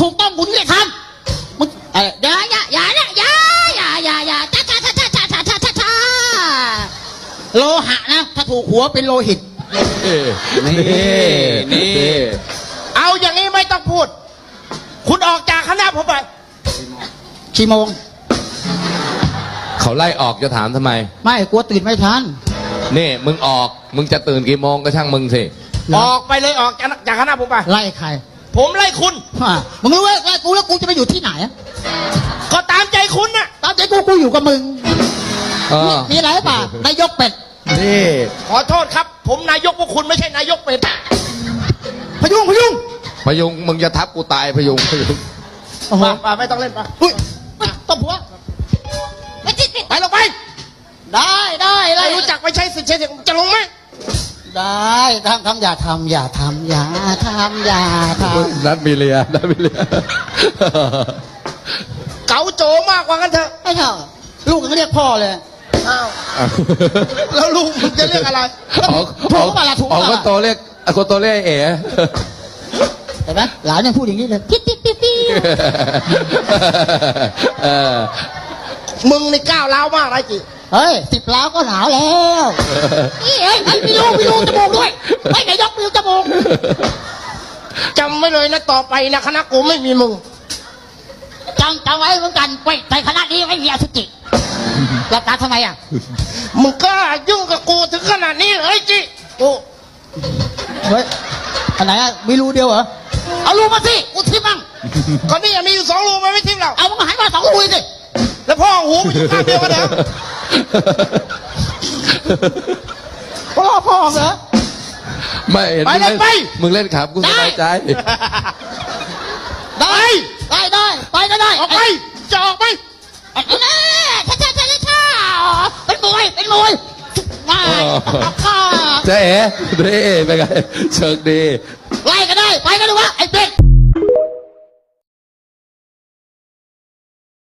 ถูกต้องกูถึงจะทำมึงเอ้ยอย่าอย่าอย่านะอย่าอย่าอย่าอย่าจ้าจ้าจ้าจ้าจ้าจ้าจ้าจ้าจ้าโลหะนะ ถ้าถูกหัวเป็นโลหิตนี่นี่เอาอย่างนี้ไม่ต้องพูด คุณออกจากคณะผมไปกี่โมง เขาไล่ออกจะถามทำไม ไม่กลัวตื่นไม่ทันนี่มึงออกมึงจะตื่นกี่โมงก็ช่างมึงสิเหรออกไปเลยออกจากจากคณะผมไป ไล่ใคร ผมไล่คุณ ฮะมึงรู้ไหมว่ากูแล้วกูจะไปอยู่ที่ไหนอะก็ตามใจคุณน่ะตามใจกูกูอยู่กับมึง เออมีอะไรป่ะนายกเป็ด นี่ขอโทษครับ ผมนายกพวกคุณไม่ใช่นายกเป็ดพยุงพยุงพยุงมึงจะทับกูตายพยุงพยุงโอ้โหมามาไม่ต้องเล่นมาอุ้ยอุ๊ยตบหัวไปจิตไปลงไป ได้ได้ไล่ไม่รู้จักไปใช้สิทธิ์ใช้เสียงจะลงไหม ได้ทำทำอย่าทำอย่าทำอย่าทำอย่าทนัดมีเลียนัดมีเลียเก๋าโจมากกว่ากันเถอะำไม่เถอะลูกยังเรียกพ่อเลยอ้าวแล้วลูกมึงจะเรียกอะไรออกถูกเปล่าล่ะถูกเปอล่าอกคนโตเรียกคนโตเรียกเอ๋เห็นไหมหลานยังพูดอย่างนี้เลยปิ๊ดปิ๊ดปิ๊ดปิ๊ดเออมึงนี่ก้าวร้าวมากไรจิ เฮ้ยสิบล้าวก็หนาวแล้วนี่เฮ้ยเฮ้ยพี่ลูกพี่ลูกจมูกด้วยไม่นายกพี่ลูกจมูกจำไว้เลยนะต่อไปนะคณะกูไม่มีมึงจำจำไว้เหมือนกันเว้ยในคณะนี้ไม่มีอสุจิหลับตาทำไมอะมึงกล้ายุ่งกับกูถึงขนาดนี้เลยจิกูเฮ้ยอันไหนอะมีรูเดียวเหรอเอารูมาสิกูทิมมั่งก็นี่ยังมีอยู่สองรูมันไม่ทิ้งเราเอามึงหันมาสองรูสิแล้วพ่อหูมันอยู่ข้างเดียวกันเหรอ พ่อพ่อเหรอ ไม่เห็นไปมึงเลยเล่นไป มึงเล่นขำกูสบายใจ ได้ ได้ได้ไปก็ได้ออกไปจะออกไปไอ้แน่ช้าช้าช้าช้าเป็นมวยเป็นมวยง่ายข้าเจ๊เอ๋เจ๊เอ๋เป็นไงเชิงดีไล่ก็ได้ไปก็ได้วะไอ้เป็ด